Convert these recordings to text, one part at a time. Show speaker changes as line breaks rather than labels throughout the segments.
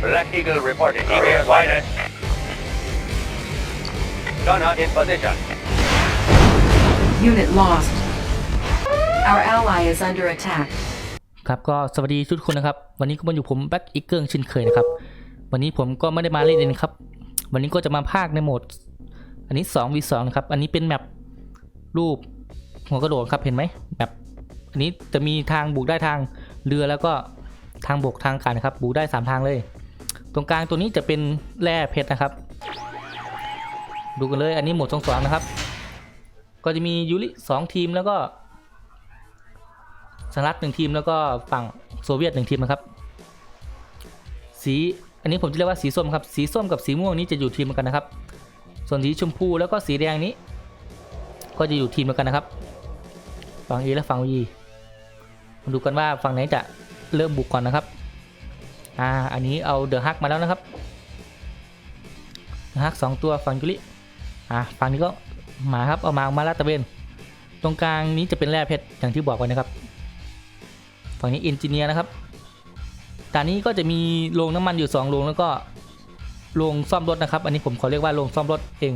Black Eagle reporting. Eagle wireless. Gunner in position.
Unit lost. Our ally is under attack.
ครับก็สวัสดีทุกคนนะครับ วันนี้ก็มาอยู่ผมแบ็กอีเกิลเช่นเคยนะครับ วันนี้ผมก็ไม่ได้มาเล่นเองครับ วันนี้ก็จะมาพากย์ในโหมด อันนี้ 2v2 นะครับ อันนี้เป็นแมปรูปหัวกระโดดครับเห็นไหมแมปอันนี้จะมีทางบุกได้ทางเรือแล้วก็ทางบกทางอากาศนะครับ บุกได้ 3 ทางเลย ตรงกลางตัวนี้จะเป็นแร่เพชรนะครับ ดูกันเลยอันนี้หมดสองสองนะครับ ก็จะมียูริสองทีมแล้วก็สหรัฐหนึ่งทีมแล้วก็ฝั่งโซเวียตหนึ่งทีมนะครับ สีอันนี้ผมจะเรียกว่าสีส้มครับ สีส้มกับสีม่วงนี้จะอยู่ทีมเดียวกันนะครับ ส่วนสีชมพูแล้วก็สีแดงนี้ ก็จะอยู่ทีมเดียวกันนะครับ ฝั่ง A และฝั่ง B มาดูกันว่าฝั่งไหนจะเริ่มบุกก่อนนะครับ อ่า อันนี้เอาเดอะฮักมาแล้วนะครับเดอะฮักสองตัวฝั่งยุริอ่าฝั่งนี้ก็หมาครับเอามามาลาดตะเวนตรงกลางนี้จะเป็นแร่เพชรอย่างที่บอกไว้นะครับ ฝั่งนี้เอนจิเนียร์นะครับด่านนี้ก็จะมีโรงน้ำมันอยู่2โรงแล้วก็โรงซ่อมรถนะครับ อันนี้ผมขอเรียกว่าโรงซ่อมรถเอง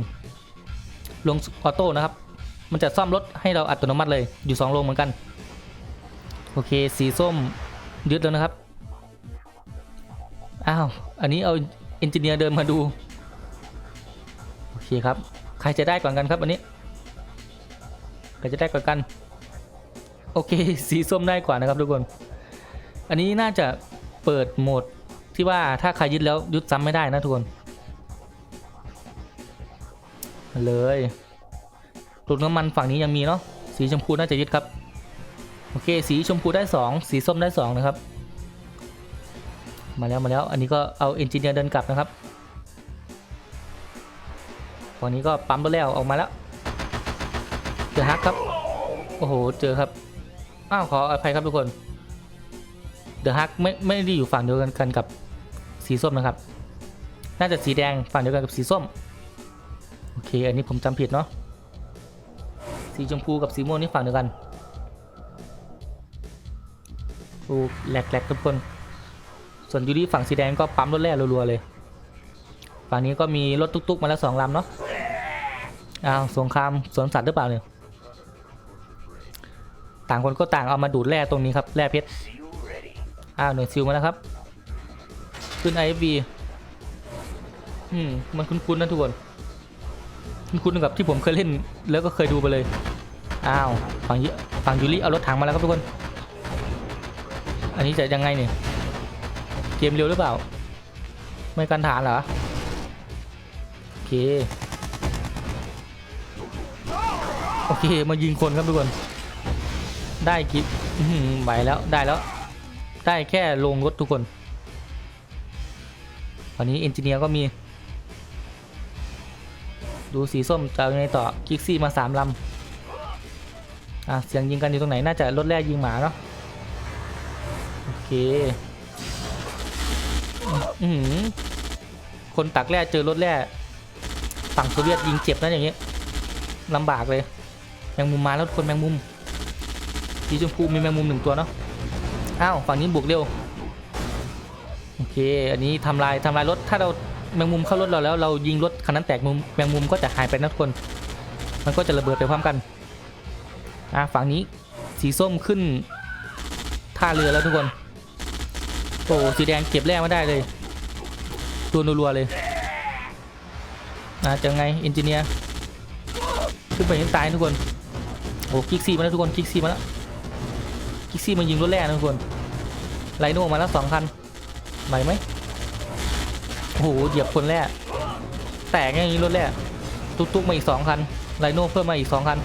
โรงออโต้นะครับ มันจะซ่อมรถให้เราอัตโนมัติเลยอยู่2โรงเหมือนกัน โอเค สีส้มยึดแล้วนะครับ อ้าว อันนี้เอาเอนจิเนียร์เดินมาดู โอเคครับ ใครจะได้ก่อนกันครับอันนี้ ใครจะได้ก่อนกัน โอเค สีส้มได้กว่านะครับทุกคน อันนี้น่าจะเปิดโหมดที่ว่าถ้าใครยึดแล้วยึดซ้ำไม่ได้นะทุกคน เลยลูกน้ำมันฝั่งนี้ยังมีเนาะ สีชมพูน่าจะยึดครับ โอเค สีชมพูได้ 2 สีส้มได้2นะครับ มาแล้วมาแล้ว อันนี้ก็เอาเอนจิเนียร์เดินกลับนะครับฝั่งนี้ก็ปั๊มรถแล้วออกมาแล้ว เจอฮักครับ โอ้โห เจอครับ อ้าว ขออภัยครับทุกคน เดอะฮักไม่ไม่ได้อยู่ฝั่งเดียวกันกันกับสีส้มนะครับ น่าจะสีแดงฝั่งเดียวกันกับสีส้ม โอเค อันนี้ผมจำผิดเนาะ สีชมพูกับสีม่วงนี่ฝั่งเดียวกันโอ้แหลกแหลกทุกคน ส่วนยูริฝั่งสีแดงก็ปั๊มรถแร่รัวๆเลย ฝั่งนี้ก็มีรถตุ๊กๆมาแล้วสองลำเนาะ อ้าวสงครามสวนสัตว์หรือเปล่าเนี่ย ต่างคนก็ต่างเอามาดูดแร่ตรงนี้ครับแร่เพชร อ้าวหน่วยซิลมาแล้วครับ ขึ้น IFV อืมมันคุ้นๆนะทุกคนคุ้นๆกับที่ผมเคยเล่นแล้วก็เคยดูไปเลย อ้าวฝั่งยุฝั่งยูริเอารถถังมาแล้วครับทุกคน อันนี้จะยังไงเนี่ย เกมเร็วหรือเปล่า ไม่กันฐานเหรอ โอเค โอเค มายิงคนครับทุกคน ได้กิฟไหวแล้วได้แล้ว ได้แค่ลงรถทุกคนตอนนี้เอนจิเนียร์ก็มี ดูสีส้มจะยังไงต่อกิกซี่มาสามลำอะเสียงยิงกันอยู่ตรงไหน น่าจะรถแรกยิงหมาเนาะโอเค อืคนตักแร่เจอรถแร่ฝั่งโซเวียตยิงเจ็บนะอย่างเงี้ยลำบากเลยแมงมุมมาแล้วทุกคนแมงมุมสีชมพูมีแมงมุมหนึ่งตัวเนาะอ้าวฝั่งนี้บุกเร็วโอเค อันนี้ทำลายทำลายรถถ้าเราแมงมุมเข้ารถเราแล้วเรายิงรถคันนั้นแตกมุมแมงมุมก็จะหายไปนะทุกคน มันก็จะระเบิดไปพร้อมกันอ่าฝั่งนี้สีส้มขึ้นท่าเรือแล้วทุกคนโอ้สีแดงเก็บแร่มาได้เลย ตัวรัวๆเลยอ่าจะไงเอนจิเนียร์ขึ้นไปให้ตายทุกคนโอ้คิกซี่มาแล้วทุกคนคิกซี่มาแล้วคิกซี่มันยิงรถแร่นะทุกคนไลโน่มาแล้วสองคันไหวไหมโอ้โหเหยียบคนแร่แตกอย่างนี้รถแร่ตุ๊กๆมาอีกสองคันไลโน่เพิ่มมาอีกสองคัน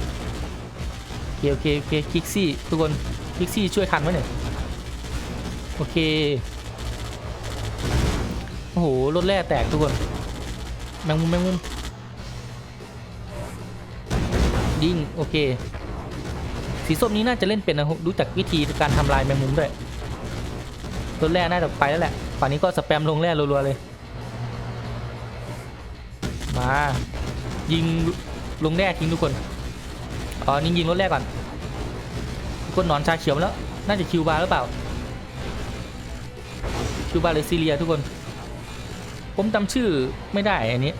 โอเคโอเคโอเคคิกซี่ทุกคนคิกซี่ช่วยทันไหมเนี่ยโอเค โอ้โหรถแร่แตกทุกคน แมงมุมแมงมุมยิงโอเค สีส้มนี้น่าจะเล่นเป็นนะรู้จักวิธีการทำลายแมงมุมด้วยรถแร่น่าจะไปแล้วแหละฝั่งนี้ก็สแปมลงแร่รัวๆเลย มา ยิงลงแร่ทิ้งทุกคนอ๋อนี่ยิงรถแร่ก่อนทุกคนนอนชาเขียวแล้ว น่าจะคิวบาร์หรือเปล่าคิวบาร์หรือซีเรียทุกคน ผมจำชื่อไม่ได้อันนี้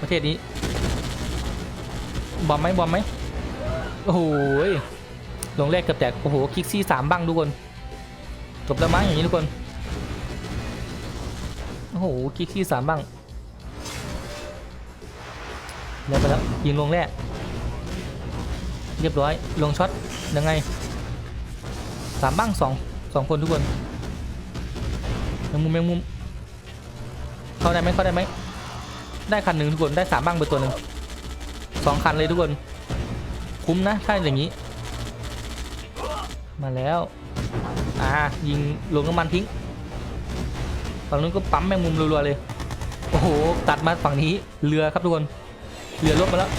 ประเทศนี้บอมไหมบอมไหมโอ้โหยลงแรกเกือบแตกโอ้โหคิกซี่สามบังทุกคนจบแล้วมั้งอย่างนี้ทุกคนโอ้โหคิกซี่สามบังเรียบไปแล้วยิงลงแรกเรียบร้อยลงช็อตยังไงสามบังสองสองคนทุกคนแมงมุมแมงมุม เข้าได้ไหมเข้าได้ไหมได้คันหนึ่งทุกคนได้สามบังไปตัวหนึ่งสองคันเลยทุกคน คุ้มนะถ้าอย่างนี้ มาแล้ว อ่ายิงลงน้ำมันทิ้งฝั่งนู้นก็ปั๊มแมงมุมรัวๆเลย โอ้โห ตัดมาฝั่งนี้เรือครับทุกคน เรือลบมาแล้ว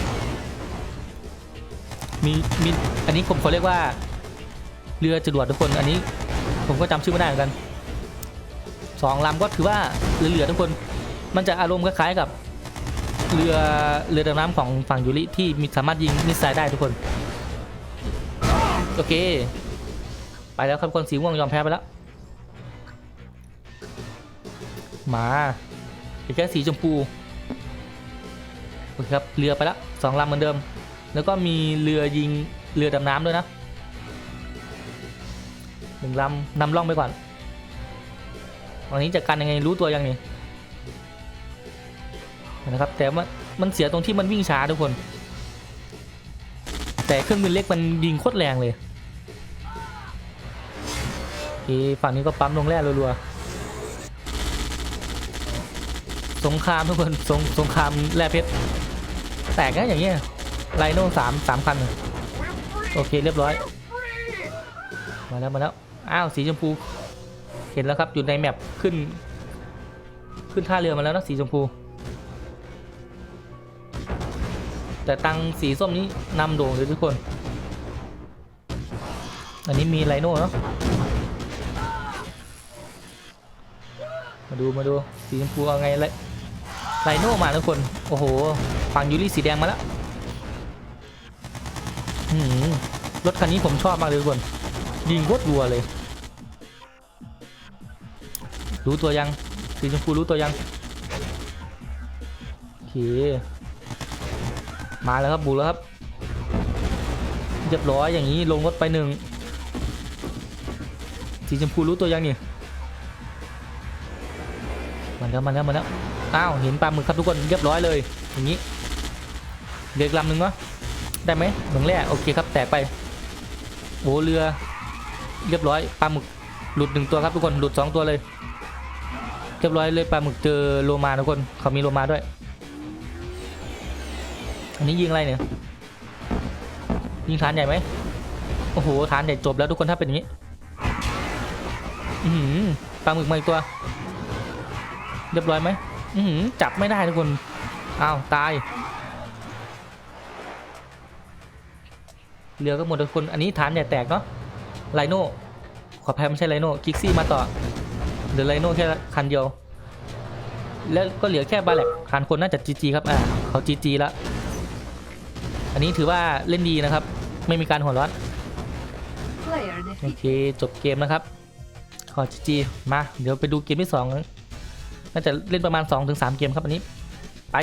มีมีอันนี้ผมเขาเรียกว่า เรือจรวดทุกคน อันนี้ผมก็จำชื่อไม่ได้เหมือนกัน สองลำก็ถือว่าเหลือๆทุกคนมันจะอารมณ์คล้ายๆกับเรือเรือดำน้ำของฝั่งยูริที่มีสามารถยิงมิสไซล์ได้ทุกคน โอเค ไปแล้วครับคนสีม่วงยอมแพ้ไปแล้ว มาอีกแค่สีชมพูโอเคครับเรือไปแล้วสองลำเหมือนเดิม แล้วก็มีเรือยิงเรือดำน้ำด้วยนะหนึ่งลำนำล่องไปก่อน วันนี้จัดการยังไงรู้ตัวยังนี่นะครับ แต่ว่ามันเสียตรงที่มันวิ่งช้าทุกคน แต่เครื่องบินเล็กมันยิงโคตรแรงเลยอเคฝั่งนี้ก็ปั๊มลงแร่รัวๆสงครามทุกคนสงสงครามแร่เพชรแตกนะอย่างเงี้ยไลโน่สามสามคันโอเคเรียบร้อย มาแล้วมาแล้ว อ้าว สีชมพู เห็นแล้วครับ อยู่ในแมปขึ้น ขึ้นท่าเรือมาแล้วนะสีชมพู แต่ตังสีส้มนี้นำโด่งเลยทุกคน อันนี้มีไลโน่เนาะมาดูมาดูสีชมพูเอาไงเลยไลโน่มาทุกคน โอ้โหฝั่งยูริสีแดงมาแล้วรถคันนี้ผมชอบมากเลยทุกคนยิงโคตรรัวเลย รู้ตัวยังสีชมพูรู้ตัวยังโอเคมาแล้วครับบุกแล้วครับเรียบร้อยอย่างนี้ลงรถไปหนึ่งสีชมพูรู้ตัวยังนี่มาแล้วมาแล้วมาแล้วอ้าวเห็นปลาหมึกครับทุกคนเรียบร้อยเลย อย่างนี้เรือกลำหนึ่งเนาะได้ไหมเหมืองแร่โอเคครับแตกไปโอ้เรือ เรียบร้อยปลาหมึกหลุดหนึ่งตัวครับทุกคนหลุดสองตัวเลย รียบร้อยเลยปลาหมึกเจอโลมาทุกคนเขามีโลมาด้วย อันนี้ยิงอะไรเนี่ยยิงฐานใหญ่ไหมโอ้โหฐานใหญ่จบแล้วทุกคนถ้าเป็นอย่างนี้อือหือปลาหมึกมาอีกตัวเรียบร้อยไหมอือหือจับไม่ได้ทุกคนอ้าวตายเรือก็หมดทุกคนอันนี้ฐานใหญ่แตกเนาะไลโน่ขอแพ้ไม่ใช่ไลโน่คิกซี่มาต่อ เหลือไลโน่แค่คันเดียว แล้วก็เหลือแค่บาแลกคันคนน่าจะจีจีครับอ่าเขาจีจีแล้วอันนี้ถือว่าเล่นดีนะครับ ไม่มีการหัวร้อน
Player
โอ
defeated.
เคจบเกมนะครับขอจีจีมาเดี๋ยวไปดูเกมที่2กันน่าจะเล่นประมาณ2-3เกมครับอันนี้ไป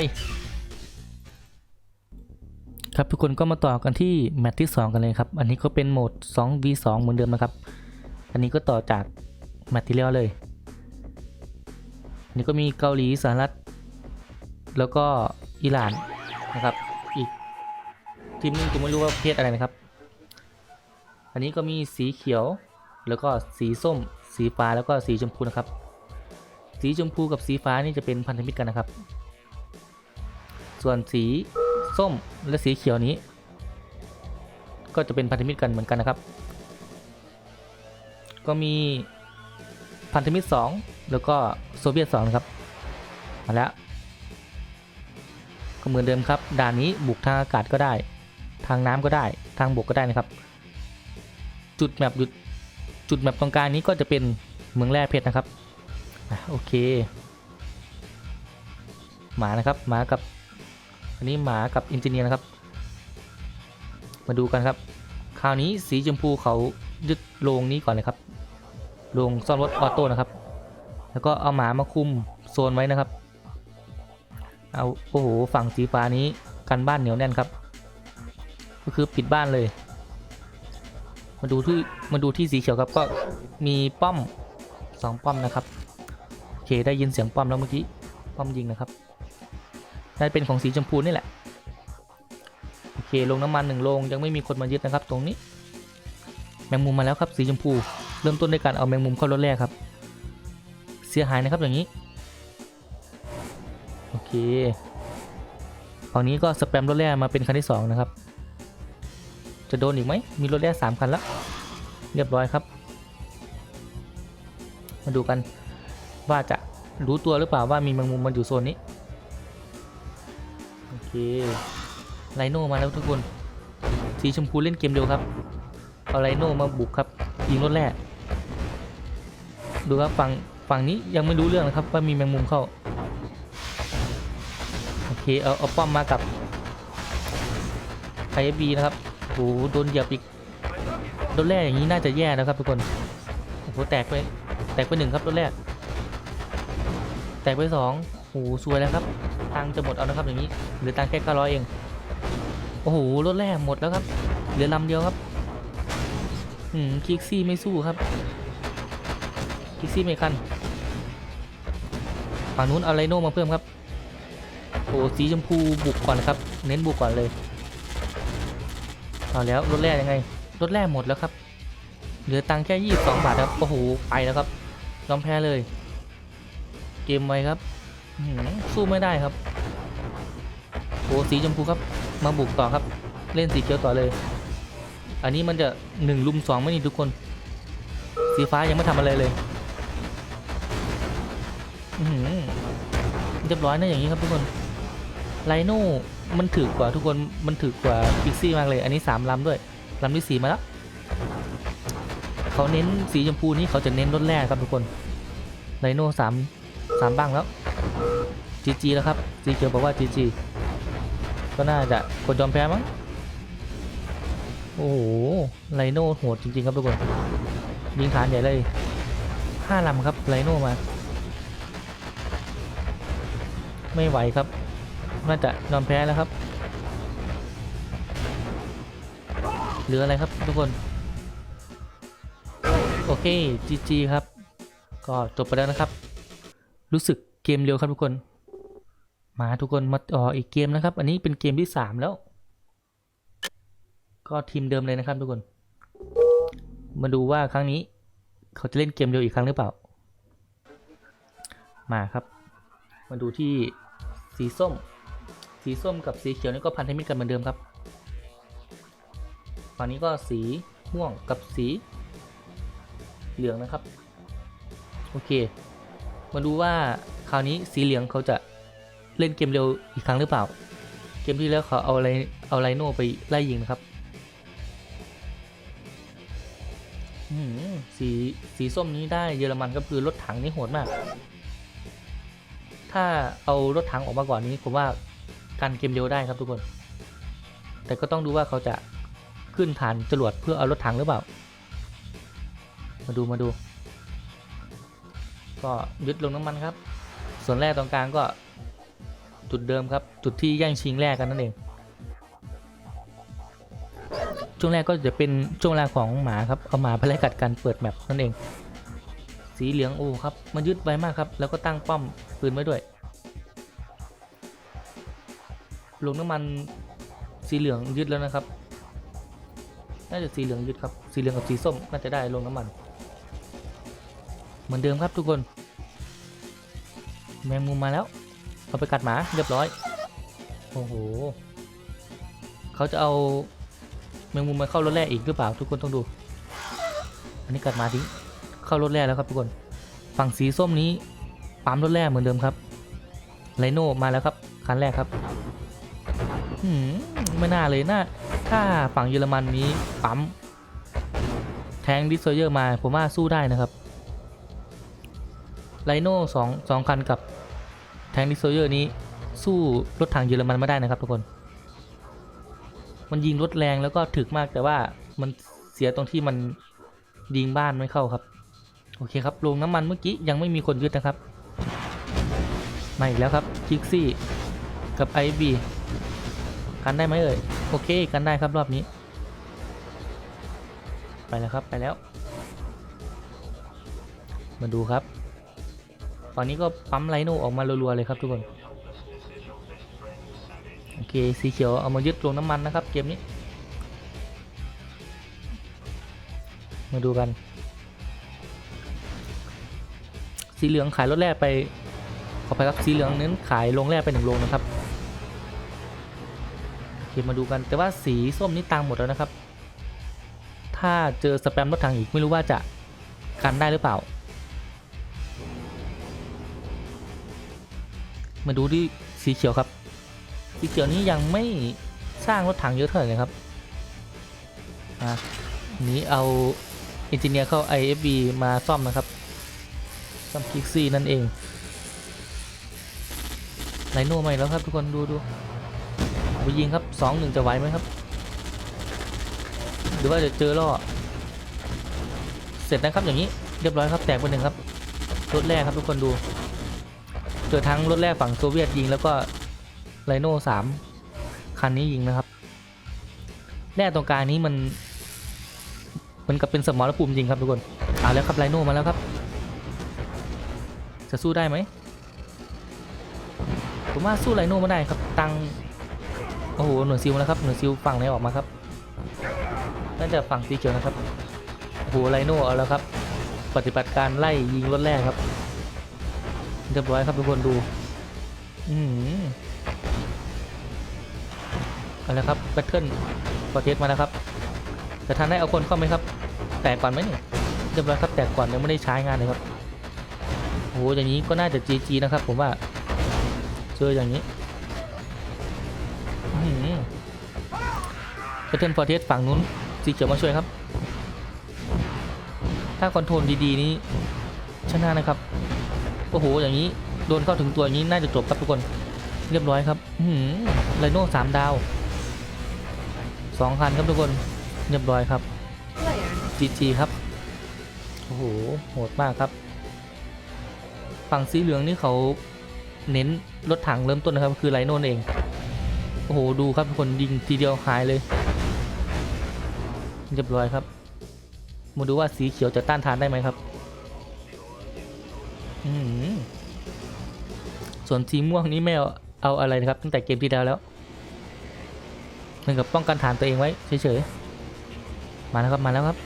ครับทุกคนก็มาต่อกันที่แมตช์ที่ 2 กันเลยครับ อันนี้ก็เป็นโหมด 2v2 เหมือนเดิมนะครับ อันนี้ก็ต่อจากแมตช์ที่แล้วเลยอั นนี้ก็มีเกาหลีสหรัฐ แล้วก็อิหร่านนะครับ อีกทีมนึงผมไม่รู้ว่าประเภทอะไรนะครับ อันนี้ก็มีสีเขียว แล้วก็สีส้ม สีฟ้าแล้วก็สีชมพูนะครับ สีชมพูกับสีฟ้านี่จะเป็นพันธมิตรกันนะครับ ส่วนสีส้มและสีเขียวนี้ ก็จะเป็นพันธมิตรกันเหมือนกันนะครับ ก็มีพันธมิตร 2 แล้วก็โซเวียต2นะครับ มาแล้ว ก็เหมือนเดิมครับ ด่านนี้บุกทางอากาศก็ได้ ทางน้ำก็ได้ ทางบกก็ได้นะครับ จุดแมปจุดจุดแมปตรงกลางนี้ก็จะเป็นเมืองแร่เพชรนะครับอโอเค หมานะครับ หมากับ อันนี้หมากับอินจิเนียร์นะครับ มาดูกันครับ คราวนี้สีชมพูเขายึดโรงนี้ก่อนเลยครับ โรงซ่อมรถออโต้นะครับ แล้วก็เอาหมามาคุมโซนไว้นะครับ เอาโอ้โหฝั่งสีฟ้านี้กันบ้านเหนียวแน่นครับ ก็คือปิดบ้านเลย มาดูที่มาดูที่สีเขียวครับก็มีป้อมสองป้อมนะครับโอเคได้ยินเสียงป้อมแล้วเมื่อกี้ป้อมยิงนะครับน่าเป็นของสีชมพูนี่แหละโอเคลงน้ำมันหนึ่งลงยังไม่มีคนมายึดนะครับ ตรงนี้ แมงมุมมาแล้วครับสีชมพู เริ่มต้นด้วยการเอาแมงมุมเข้ารถแรกครับ เสียหายนะครับอย่างนี้ โอเคฝั่งนี้ก็สแปมรถแรกมาเป็นคันที่สองนะครับ จะโดนอีกไหมมีรถแรกสามคันแล้ว เรียบร้อยครับ มาดูกันว่าจะรู้ตัวหรือเปล่าว่ามีแมงมุมมันอยู่โซนนี้ โอเคไลโน่มาแล้วทุกคน สีชมพูเล่นเกมเดียวครับ เอาไลโน่มาบุกครับยิงรถแรกดูครับฝั่ง ฝั่งนี้ยังไม่รู้เรื่องนะครับว่ามีแมงมุมเข้า โอเค เอาเอาป้อมมากับไ f บีนะครับโอ้โหโดนเหยียบอีกรถแรกอย่างนี้น่าจะแย่นะครับทุกคน โอ้โหแตกไปแตกไปหนึ่งครับรถแรกแตกไปสองโอ้โหสวยแล้วครับตังจะหมดเอานะครับอย่างนี้เหลือตังแค่เก้าร้อยเอง โอ้โหรถแรกหมดแล้วครับ เหลือลำเดียวครับ อืมคิกซี่ไม่สู้ครับคิกซี่ไม่คัน ฝั่งนู้นเอาไลโน่มาเพิ่มครับโอ้สีชมพูบุกก่อนครับ เน้นบุกก่อนเลยเอาแล้วรถแรกยังไงรถแรกหมดแล้วครับ เหลือตังค์แค่ยี่สิบสองบาทครับโอ้โหไปแล้วครับยอมแพ้เลย เกมไวครับสู้ไม่ได้ครับโอ้สีชมพูครับ มาบุกต่อครับ เล่นสีเขียวต่อเลย อันนี้มันจะหนึ่งลุมสองไม่นี่ทุกคน สีฟ้ายังไม่ทำอะไรเลย เรียบร้อยนะอย่างนี้ครับทุกคนไลโน่มันถือกว่าทุกคนมันถือกว่าพิกซี่มากเลย อันนี้สามลำด้วยลำที่สี่มาแล้วเขาเน้นสีชมพูนี่เขาจะเน้นรถแรกครับทุกคนไลโน่สามสามบ้างแล้วจีจีแล้วครับสีเขียวบอกว่าจีจีก็น่าจะกดยอมแพ้มั้งโอ้โหไลโน่โหดจริงๆครับทุกคนยิงฐานใหญ่เลยห้าลำครับไลโน่มา ไม่ไหวครับ น่าจะยอมแพ้แล้วครับ เหลืออะไรครับทุกคน โอเค GG ครับ ก็จบไปแล้วนะครับ รู้สึกเกมเร็วครับทุกคน มาทุกคนมาต่ออีกเกมนะครับ อันนี้เป็นเกมที่ 3 แล้ว ก็ทีมเดิมเลยนะครับทุกคน มาดูว่าครั้งนี้ เขาจะเล่นเกมเร็วอีกครั้งหรือเปล่า มาครับ มาดูที่ สีส้ม สีส้มกับสีเขียวนี่ก็พันธมิตรกันเหมือนเดิมครับฝั่งนี้ก็สีม่วงกับสีเหลืองนะครับ โอเค มาดูว่าคราวนี้สีเหลืองเขาจะเล่นเกมเร็วอีกครั้งหรือเปล่า เกมที่แล้วเขาเอาอะไรเอาไลโน่ไปไล่ยิงนะครับสีสีส้มนี้ได้เยอรมันก็คือรถถังนี่โหดมาก ถ้าเอารถถังออกมาก่อนนี้ผมว่าการเกมเร็วได้ครับทุกคน แต่ก็ต้องดูว่าเขาจะขึ้นฐานจรวดเพื่อเอารถถังหรือเปล่า มาดูมาดู ก็ยึดลงน้ำมันครับ ส่วนแรกตรงกลางก็จุดเดิมครับ จุดที่แย่งชิงแรกกันนั่นเอง ช่วงแรกก็จะเป็นช่วงแรกของหมาครับ เอาหมาไปไล่กัดกันเปิดแมปนั่นเอง สีเหลืองโอ้ครับมันยึดไวมากครับ แล้วก็ตั้งป้อมปืนไว้ด้วยลงน้ำมันสีเหลืองยึดแล้วนะครับ น่าจะสีเหลืองยึดครับ สีเหลืองกับสีส้มน่าจะได้ลงน้ำมัน เหมือนเดิมครับทุกคน แมงมุมมาแล้ว เอาไปกัดหมาเรียบร้อย โอ้โห เขาจะเอาแมงมุมมาเข้ารถแรกอีกหรือเปล่าทุกคนต้องดู อันนี้กัดหมาทิ้ง เข้ารถแรกแล้วครับทุกคนฝั่งสีส้มนี้ปั๊มรถแรกเหมือนเดิมครับไลโน่มาแล้วครับคันแรกครับหืมไม่น่าเลยน่าถ้าฝั่งเยอรมันนี้ปั๊มแทงดิสโซเยอร์มาผมว่าสู้ได้นะครับไลโน่สองสองคันกับแทงดิสโซเยอร์นี้สู้รถถังเยอรมันไม่ได้นะครับทุกคน มันยิงรถแรงแล้วก็ถึกมากแต่ว่ามันเสียตรงที่มันยิงบ้านไม่เข้าครับ อเคครับลงน้ำมันเมื่อกี้ยังไม่มีคนยึดนะครับ มาอีกแล้วครับคิกซี่กับ IB กันได้ไหมเอ่ยโอเคกันได้ครับรอบนี้ ไปแล้วครับไปแล้ว มาดูครับ ตอนนี้ก็ปั๊มไลโนออกมารัวๆเลยครับทุกคนโอเคสีเขียวเอามายึดลงน้ำมันนะครับเกมนี้ มาดูกัน สีเหลืองขายรถแรกไปขอไปครับสีเหลืองเน้นขายลงแรกไปหนึ่งโลนะครับโอเคมาดูกันแต่ว่าสีส้มนี่ตังหมดแล้วนะครับ ถ้าเจอสแปมรถถังอีกไม่รู้ว่าจะกันได้หรือเปล่า มาดูที่สีเขียวครับ สีเขียวนี้ยังไม่สร้างรถถังเยอะเท่าไหร่เลยครับอะนี้เอาเอนจิเนียร์เข้า IFB มาซ่อมนะครับ ซ่อมคิกซี่นั่นเองไลโน่ใหม่แล้วครับทุกคนดูดูไปยิงครับสองหนึ่งจะไหวไหมครับ หรือว่าจะเจอล่อ เสร็จนะครับอย่างนี้เรียบร้อยครับแตกไปหนึ่งครับรถแรกครับทุกคนดู เจอทั้งรถแรกฝั่งโซเวียตยิงแล้วก็ไลโน่สามคันนี้ยิงนะครับ แร่ตรงกลางนี้มัน มันกับเป็นสมรภูมิจริงครับทุกคนเอาแล้วครับไลโน่มาแล้วครับ จะสู้ได้ไหมผมว่าสู้ไลโน่ไม่ได้ครับ ตัง โอ้โห หน่วยซิลมาแล้วครับ หน่วยซิลฝั่งไหนออกมาครับ น่าจะฝั่งสีเขียวนะครับโอ้โหไลโน่เอาแล้วครับ ปฏิบัติการไล่ยิงรถแรกครับ เรียบร้อยครับทุกคนดู อืมเอาละครับ แบทเทิลพอเทสมาแล้วครับจะทันได้เอาคนเข้าไหมครับ แตกก่อนไหมเนี่ยเรียบร้อยครับ แตกก่อนยังไม่ได้ใช้งานเลยครับ โอ้โหอย่างนี้ก็น่าจะ GG นะครับ ผมว่า เจออย่างนี้แบทเทิลพอเทสฝั่งนู้นสีเขียวมาช่วยครับ ถ้าคอนโทรลดีๆนี้ชนะนะครับ โอ้โห อย่างนี้โดนเข้าถึงตัวอย่างนี้น่าจะจบครับทุกคน เรียบร้อยครับอื้อหือไลโน่สามดาวสองคันครับทุกคน เรียบร้อยครับ
Player
จีจีครับ โอ้โห โหดมากครับ ฝั่งสีเหลืองนี่เขาเน้นรถถังเริ่มต้นนะครับ คือไลโน่นเอง โอ้โห ดูครับคนยิงทีเดียวหายเลย เรียบร้อยครับมาดูว่าสีเขียวจะต้านทานได้ไหมครับอืมส่วนสีม่วงนี้ไม่เอาเอาอะไรนะครับ ตั้งแต่เกมที่แล้วแล้วเหมือนกับป้องกันฐานตัวเองไว้เฉยๆ มาแล้วครับ มาแล้วครับ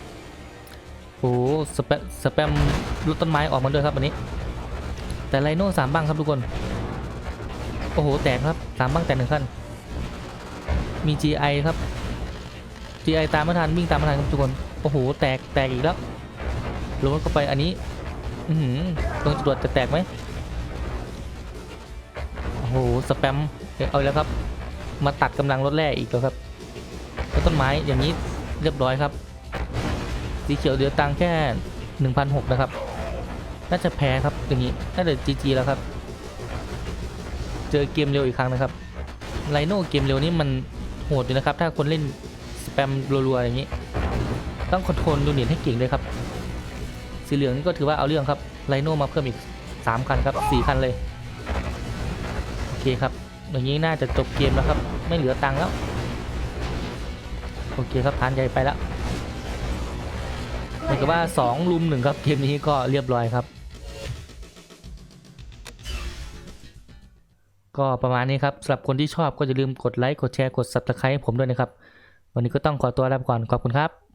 โอ้โหสแปสแปมรถต้นไม้ออกมาด้วยครับวันนี้ แต่ไลโน่สามบังครับทุกคน โอ้โห แตกครับสามบังแต่หนึ่งขั้น มี GI ครับ GI ตามไม่ทันวิ่งตามไม่ทันครับทุกคน โอ้โห แตกแตกอีกแล้วลงเข้าไปอันนี้ อือหือตรงจรวดจะแตกไหมโอ้โห สแปม เอาแล้วครับ มาตัดกำลังรถแร่อีกแล้วครับแล้วต้นไม้อย่างนี้เรียบร้อยครับ สีเขียวเดือตังค์แค่ 1,600นะครับ น่าจะแพ้ครับอย่างนี้น่าจะ GG แล้วครับ เจอเกมเร็วอีกครั้งนะครับไลโน่เกมเร็วนี่มันโหดอยู่นะครับ ถ้าคนเล่นสแปมรัวๆอย่างนี้ ต้องคอนโทรลยูนิตให้เก่งเลยครับ สีเหลืองนี่ก็ถือว่าเอาเรื่องครับไลโน่มาเพิ่มอีก 3 คันครับ 4 คันเลย โอเคครับ อย่างนี้น่าจะจบเกมแล้วครับ ไม่เหลือตังค์แล้ว โอเคครับทานใหญ่ไปแล้วเหมือนกับว่า 2 ลุมหนึ่งครับ เกมนี้ก็เรียบร้อยครับ ก็ประมาณนี้ครับสำหรับคนที่ชอบก็อย่าลืมกดไลค์กดแชร์กด subscribe ให้ผมด้วยนะครับ วันนี้ก็ต้องขอตัวลาไปก่อนขอบคุณครับ